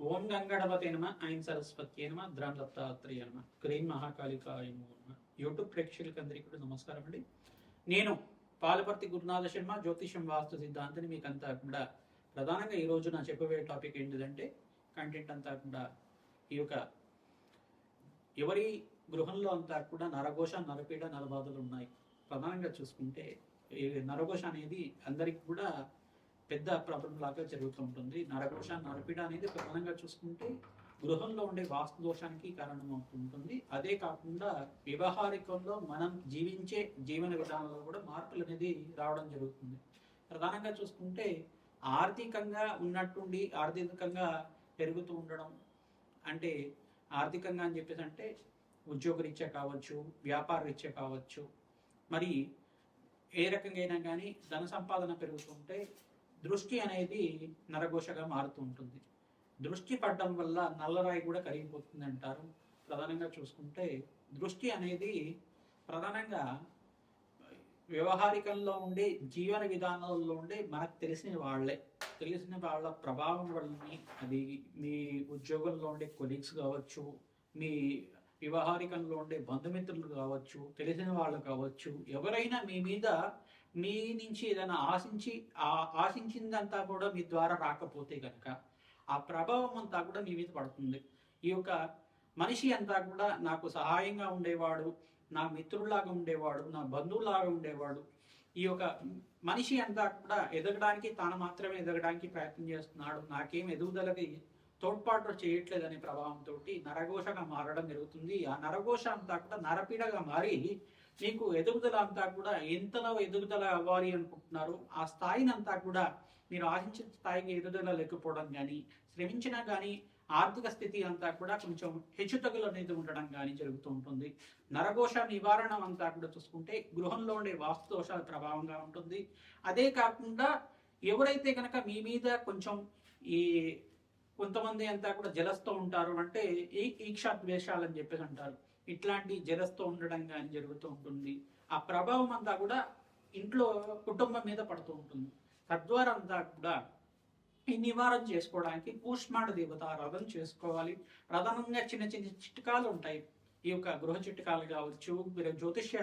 ఓం గంగడపతి నమ ఆయన సరస్వతి నమ ద్రాం దత్తాత్రేయ నమ క్రీం మహాకాళికాయ నమ యూట్యూబ్ ప్రేక్షకులందరికీ కూడా నమస్కారం అండి. నేను పాలపర్తి గురునాథ శర్మ జ్యోతిషం వాస్తు సిద్ధాంతిని మీకు అంతా కూడా ప్రధానంగా ఈ నా చెప్పబోయే టాపిక్ ఏంటిదంటే కంటెంట్ అంతా కూడా ఈ యొక్క ఎవరి గృహంలో అంతా కూడా నరఘోష నరపీడ నరబాధలు ఉన్నాయి. ప్రధానంగా చూసుకుంటే నరఘోష అనేది అందరికి కూడా పెద్ద ప్రాబ్లం లాగా జరుగుతూ ఉంటుంది. నరఘోష నరపీడ అనేది ప్రధానంగా చూసుకుంటే గృహంలో ఉండే వాస్తు దోషానికి కారణం అవుతుంటుంది అదే కాకుండా వ్యవహారికంలో మనం జీవించే జీవన విధానంలో కూడా మార్పులు అనేది రావడం జరుగుతుంది. ప్రధానంగా చూసుకుంటే ఆర్థికంగా ఉన్నట్టుండి ఆర్థికంగా పెరుగుతూ ఉండడం అంటే ఆర్థికంగా అని చెప్పేసి అంటే ఉద్యోగరీత్యా కావచ్చు వ్యాపార రీత్యా కావచ్చు మరి ఏ రకంగా అయినా కానీ ధన సంపాదన పెరుగుతుంటే దృష్టి అనేది నరఘోషగా మారుతూ ఉంటుంది. దృష్టి పడడం వల్ల నల్లరాయి కూడా కరిగిపోతుంది అంటారు. ప్రధానంగా చూసుకుంటే దృష్టి అనేది ప్రధానంగా వ్యవహారికంలో ఉండే జీవన విధానంలో ఉండే మనకు తెలిసిన వాళ్ళే. తెలిసిన వాళ్ళ ప్రభావం వల్లని అది మీ ఉద్యోగంలో ఉండే కొలీగ్స్ కావచ్చు మీ వ్యవహారికంలో ఉండే బంధుమిత్రులు కావచ్చు తెలిసిన వాళ్ళు కావచ్చు ఎవరైనా మీ మీద మీ నుంచి ఏదైనా ఆశించి ఆశించిందంతా కూడా మీ ద్వారా రాకపోతే కనుక ఆ ప్రభావం అంతా కూడా మీ మీద పడుతుంది. ఈ యొక్క మనిషి అంతా కూడా నాకు సహాయంగా ఉండేవాడు నా మిత్రుల్లాగా ఉండేవాడు నా బంధువులాగా ఉండేవాడు. ఈ యొక్క మనిషి అంతా కూడా ఎదగడానికి తాను మాత్రమే ఎదగడానికి ప్రయత్నం చేస్తున్నాడు. నాకేం ఎదుగుదలకి తోడ్పాటు చేయట్లేదనే ప్రభావంతో నరఘోషగా మారడం జరుగుతుంది. ఆ నరఘోష అంతా కూడా నరపీడగా మారి మీకు ఎదుగుదల అంతా కూడా ఎంతలో ఎదుగుదల అవ్వాలి అనుకుంటున్నారు? ఆ స్థాయిని అంతా కూడా మీరు ఆశించిన స్థాయికి ఎదుగుదల లేకపోవడం కానీ శ్రమించినా కానీ ఆర్థిక స్థితి అంతా కూడా కొంచెం హెచ్చుతగులు అనేది ఉండడం కానీ జరుగుతూ ఉంటుంది. నరఘోష నివారణ అంతా కూడా చూసుకుంటే గృహంలో ఉండే వాస్తు దోషాల ప్రభావంగా ఉంటుంది. అదే కాకుండా ఎవరైతే కనుక మీ మీద కొంచెం ఈ కొంతమంది అంతా కూడా జలస్తో ఉంటారు అంటే ఈ ఈక్షా ద్వేషాలు అని చెప్పేసి అంటారు. ఇట్లాంటి జలస్తో ఉండడం కానీ జరుగుతూ ఉంటుంది. ఆ ప్రభావం అంతా కూడా ఇంట్లో కుటుంబం మీద పడుతూ ఉంటుంది. తద్వారా అంతా కూడా ఈ నివారణ చేసుకోవడానికి కూష్మాండ దేవత రథం చేసుకోవాలి. ప్రధానంగా చిన్న చిన్న చిట్కాలు ఉంటాయి. ఈ యొక్క గృహ చిట్కాలు కావచ్చు మీరు జ్యోతిష్య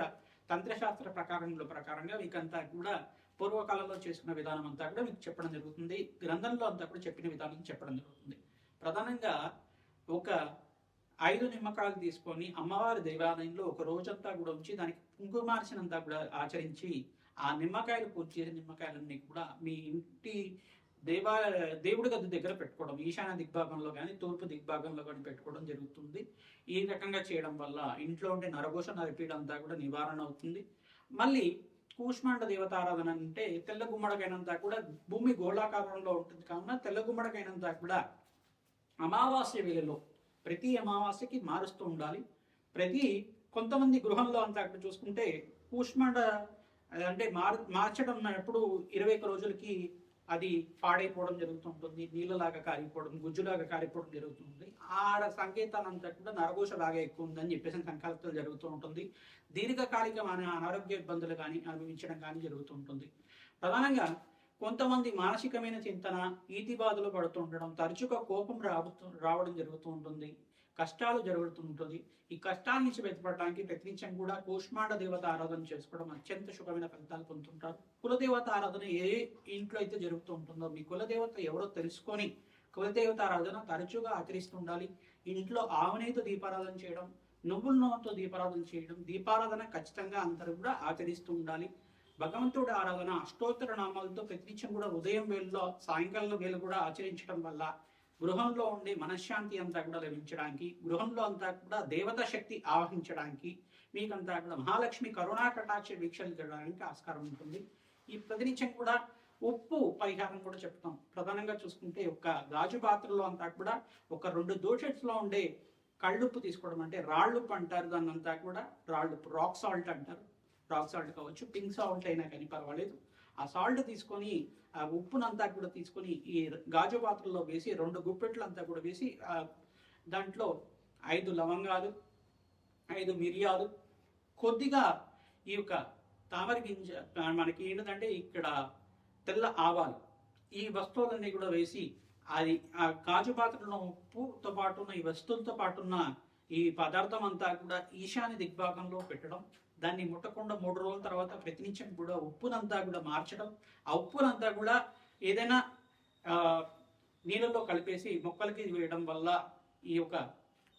తంత్రశాస్త్ర ప్రకారంలో ప్రకారంగా వీకంతా కూడా పూర్వకాలంలో చేసుకున్న విధానం అంతా కూడా మీకు చెప్పడం జరుగుతుంది. గ్రంథంలో అంతా కూడా చెప్పిన విధానం చెప్పడం జరుగుతుంది. ప్రధానంగా ఒక ఐదు నిమ్మకాయలు తీసుకొని అమ్మవారి దేవాలయంలో ఒక రోజంతా కూడా ఉంచి దానికి కుంకుమార్చనంతా కూడా ఆచరించి ఆ నిమ్మకాయలు పూజ చేసిన నిమ్మకాయలన్నీ కూడా మీ ఇంటి దేవా దేవుడి గది దగ్గర పెట్టుకోవడం ఈశాన్య దిగ్భాగంలో కానీ తూర్పు దిగ్భాగంలో కానీ పెట్టుకోవడం జరుగుతుంది. ఈ రకంగా చేయడం వల్ల ఇంట్లో ఉండే నరఘోష నరిపీడంతా కూడా నివారణ అవుతుంది. మళ్ళీ కూష్మాండ దేవతారాధన అంటే తెల్ల గుమ్మడికైనంతా కూడా భూమి గోళాకారంలో ఉంటుంది. కావున తెల్ల గుమ్మడికైనంతా కూడా అమావాస్య వేళలో ప్రతి అమావాస్యకి మారుస్తూ ఉండాలి. ప్రతి కొంతమంది గృహంలో అంతా అక్కడ చూసుకుంటే కూష్మాండ అంటే మార్ మార్చడం ఎప్పుడు ఇరవై ఒక్క రోజులకి అది పాడైపోవడం జరుగుతుంటుంది నీళ్ళలాగా కారిపోవడం గుజ్జులాగా కారిపోవడం జరుగుతుంది సంకేతాలు అంతా కూడా నరఘోష లాగా ఎక్కువ ఉందని చెప్పేసి సంకల్పాలు జరుగుతూ ఉంటుంది. దీర్ఘకాలికమైన అనారోగ్య ఇబ్బందులు కానీ అనుభవించడం కానీ జరుగుతూ ఉంటుంది. ప్రధానంగా కొంతమంది మానసికమైన చింతన ఈతి బాధలు పడుతూ ఉండడం తరచుగా కోపం రాబుతూ రావడం జరుగుతూ ఉంటుంది. కష్టాలు జరుగుతుంటుంది. ఈ కష్టాల నుంచి బయటపడడానికి ప్రతినిత్యం కూడా కూష్మాండ దేవత ఆరాధన చేసుకోవడం అత్యంత శుభమైన ఫలితాలు పొందుతుంటారు. కులదేవత ఆరాధన ఏ ఇంట్లో అయితే జరుగుతూ ఉంటుందో మీ కులదేవత ఎవరో తెలుసుకొని కులదేవత ఆరాధన తరచుగా ఆచరిస్తూ ఉండాలి. ఇంట్లో ఆవనేతో దీపారాధన చేయడం నువ్వుల నూనెతో దీపారాధన చేయడం దీపారాధన ఖచ్చితంగా అందరూ కూడా ఆచరిస్తూ ఉండాలి. భగవంతుడి ఆరాధన అష్టోత్తర నామాలతో ప్రతినిత్యం కూడా ఉదయం వేళలో సాయంకాలం వేళ కూడా ఆచరించడం వల్ల గృహంలో ఉండే మనశ్శాంతి అంతా కూడా లభించడానికి గృహంలో అంతా కూడా దేవత శక్తి ఆవహించడానికి మీకంతా కూడా మహాలక్ష్మి కరుణా కటాక్ష వీక్షించడానికి ఆస్కారం ఉంటుంది. ఈ ప్రతినిత్యం కూడా ఉప్పు పరిహారం కూడా చెప్తాం. ప్రధానంగా చూసుకుంటే ఒక గాజు పాత్రలో అంతా కూడా ఒక రెండు దోషెట్స్లో ఉండే కళ్ళుప్పు తీసుకోవడం అంటే రాళ్ళుప్పు అంటారు. దాన్ని అంతా కూడా రాళ్ళుప్పు రాక్ సాల్ట్ అంటారు. రాక్ సాల్ట్ కావచ్చు పింక్ సాల్ట్ అయినా కానీ పర్వాలేదు. ఆ సాల్ట్ తీసుకొని ఆ ఉప్పునంతా కూడా తీసుకొని ఈ గాజు పాత్రలో వేసి రెండు గుప్పెట్లు అంతా కూడా వేసి దాంట్లో ఐదు లవంగాలు ఐదు మిరియాలు కొద్దిగా ఈ యొక్క తామర గింజ మనకి ఏంటంటే ఇక్కడ తెల్ల ఆవాలు. ఈ వస్తువులన్నీ కూడా వేసి అది ఆ గాజు పాత్రలో ఉప్పుతో పాటున్న ఈ వస్తువులతో పాటున్న ఈ పదార్థం అంతా కూడా ఈశాన్య దిగ్భాగంలో పెట్టడం దాన్ని ముట్టకుండా మూడు రోజుల తర్వాత ప్రతినిత్యం కూడా ఉప్పునంతా కూడా మార్చడం. ఆ ఉప్పునంతా కూడా ఏదైనా నీళ్ళల్లో కలిపేసి మొక్కలకి వేయడం వల్ల ఈ యొక్క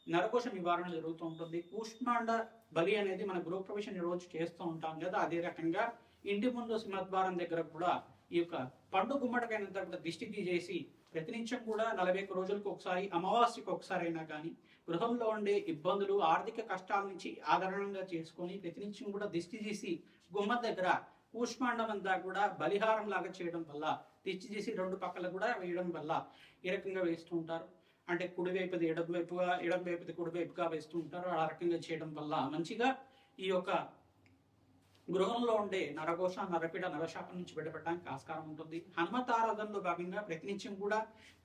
నరకోశ నివారణ జరుగుతూ ఉంటుంది. కూష్మాండ బలి అనేది మన గృహప్రవేశం రోజు చేస్తూ ఉంటాం కదా అదే రకంగా ఇంటి ముందు సింహద్వారం దగ్గర కూడా ఈ యొక్క పండు గుమ్మడికైనంత కూడా దిష్టి తీసేసి ప్రతినిత్యం కూడా నలభై ఒక్క రోజులకు ఒకసారి అమావాస్యకు ఒకసారి అయినా కానీ గృహంలో ఉండే ఇబ్బందులు ఆర్థిక కష్టాల నుంచి ఆదరణంగా చేసుకొని ప్రతినిత్యం కూడా దిష్టి చేసి గుమ్మ దగ్గర కూష్మాండం అంతా కూడా బలిహారం లాగా చేయడం వల్ల దిష్టి చేసి రెండు పక్కల కూడా వేయడం వల్ల ఈ రకంగా వేస్తూ ఉంటారు? అంటే కుడివైపుది ఎడం వైపుగా ఎడం వైపుది కుడివైపుగా వేస్తూ ఉంటారు. ఆ రకంగా చేయడం వల్ల మంచిగా ఈ యొక్క గృహంలో ఉండే నరఘోష నరపిడ నరశాపం నుంచి బయటపడడానికి ఆస్కారం ఉంటుంది. హనుమత్ ఆరాధనలో భాగంగా ప్రతినిత్యం కూడా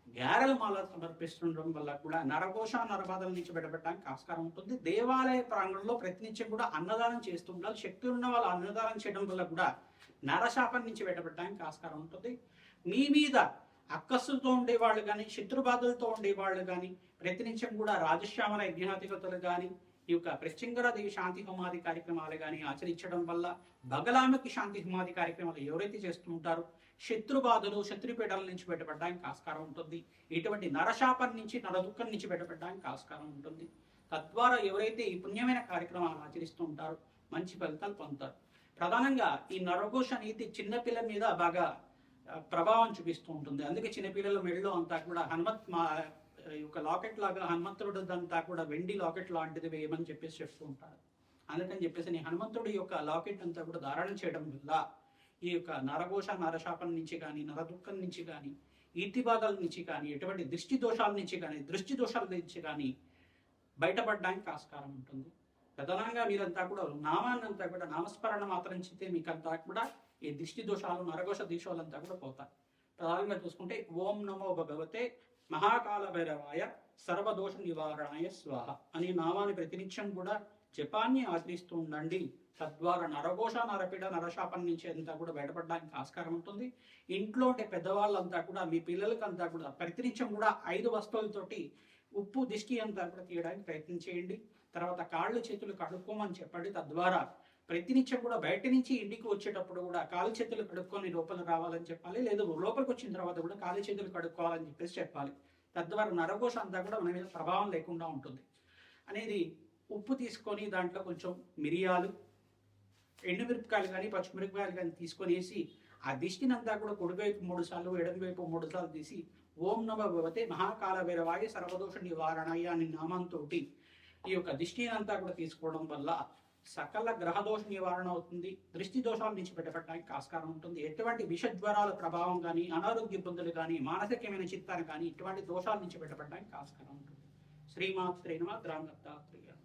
గ్యారెల మాల సమర్పిస్తుండడం వల్ల కూడా నరఘోష నరబాధల నుంచి బయటపడడానికి ఆస్కారం ఉంటుంది. దేవాలయ ప్రాంగణంలో ప్రతినిత్యం కూడా అన్నదానం చేస్తూ ఉండాలి. శక్తి ఉన్న వాళ్ళు అన్నదానం చేయడం వల్ల కూడా నరశాపం నుంచి బయటపడడానికి ఆస్కారం ఉంటుంది. మీ మీద అక్కస్సులతో ఉండేవాళ్ళు కానీ శత్రుబాధలతో ఉండేవాళ్ళు కానీ ప్రతినిత్యం కూడా రాజశ్యామల యజ్ఞాధిపతులు కానీ ఈ యొక్క ప్రత్యంగరాదేవి శాంతి హోమాది కార్యక్రమాలు కానీ ఆచరించడం వల్ల బగలామకి శాంతి హోమాది కార్యక్రమాలు ఎవరైతే చేస్తూ ఉంటారో శత్రుబాధలు శత్రుపీడల నుంచి బయటపడడానికి ఆస్కారం ఉంటుంది. ఇటువంటి నరశాపం నుంచి నరదుఃఖం నుంచి బయటపడడానికి ఆస్కారం ఉంటుంది. తద్వారా ఎవరైతే ఈ పుణ్యమైన కార్యక్రమాలు ఆచరిస్తూ ఉంటారో మంచి ఫలితాలు పొందుతారు. ప్రధానంగా ఈ నరఘోష అనేది చిన్నపిల్ల మీద బాగా ప్రభావం చూపిస్తూ ఉంటుంది. అందుకే చిన్నపిల్లల మెడలో అంతా కూడా హనుమత్ ఒక ఈ యొక్క లాకెట్ లాగా హనుమంతుడు అంతా కూడా వెండి లాకెట్ లాంటిది వేయమని చెప్పేసి చెప్తూ ఉంటారు. అందుకని చెప్పేసి నీ హనుమంతుడి యొక్క లాకెట్ అంతా కూడా ధారణ చేయడం వల్ల ఈ యొక్క నరఘోష నరశాపం నుంచి కానీ నరదుఃఖం నుంచి కానీ ఈతి బాధల నుంచి కానీ ఎటువంటి దృష్టి దోషాల నుంచి కానీ దృష్టి దోషాల నుంచి కానీ బయటపడడానికి ఆస్కారం ఉంటుంది. ప్రధానంగా మీరంతా కూడా నామాన్నంతా కూడా నామస్మరణ మాత్రం చేస్తే మీకంతా కూడా ఈ దృష్టి దోషాలు నరఘోష దోషాలంతా కూడా పోతాయి. ప్రధానంగా చూసుకుంటే ఓం నమో భగవతే మహాకాల భైరవాయ సర్వదోష నివారణాయ స్వాహ అనే నామాన్ని ప్రతినిత్యం కూడా జపాన్ని ఆచరిస్తూ ఉండండి తద్వారా నరఘోష నరపిడ నరశాపం నుంచి అంతా కూడా బయటపడడానికి ఆస్కారం ఉంటుంది. ఇంట్లో ఉండే పెద్దవాళ్ళంతా కూడా మీ పిల్లలకంతా కూడా ప్రతినిత్యం కూడా ఐదు వస్తువులతోటి ఉప్పు దిష్టి అంతా కూడా తీయడానికి ప్రయత్నం చేయండి. తర్వాత కాళ్ళు చేతులు కడుక్కోమని చెప్పండి. తద్వారా ప్రతినిత్యం కూడా బయట నుంచి ఇంటికి వచ్చేటప్పుడు కూడా కాలు చేతులు కడుక్కొని లోపల రావాలని చెప్పాలి. లేదా లోపలికి వచ్చిన తర్వాత కూడా కాలు చేతులు కడుక్కోవాలని చెప్పేసి చెప్పాలి. తద్వారా నరఘోష అంతా కూడా మన మీద ప్రభావం లేకుండా ఉంటుంది. అనేది ఉప్పు తీసుకొని దాంట్లో కొంచెం మిరియాలు ఎండుమిరపకాయలు కానీ పచ్చిమిరపకాయలు కానీ తీసుకొని వేసి ఆ దిష్టిని అంతా కూడా కుడివైపు మూడు సార్లు ఎడమవైపు మూడు సార్లు తీసి ఓం నమ భవతే మహాకాల వీరవాయ సర్వదోష నివారణయ్య అని నామంతో ఈ యొక్క దిష్టిని అంతా కూడా తీసుకోవడం వల్ల సకల గ్రహదోష నివారణ అవుతుంది దృష్టి దోషాల నుంచి పెట్టబడడానికి ఆస్కారం ఉంటుంది. ఎటువంటి విష జ్వరాల ప్రభావం కానీ అనారోగ్య ఇబ్బందులు కానీ మానసికమైన చిత్తాన్ని కానీ ఇటువంటి దోషాల నుంచి పెట్టబడడానికి ఆస్కారం ఉంటుంది. శ్రీమాత్ గ్రామ దత్తాత్రేయ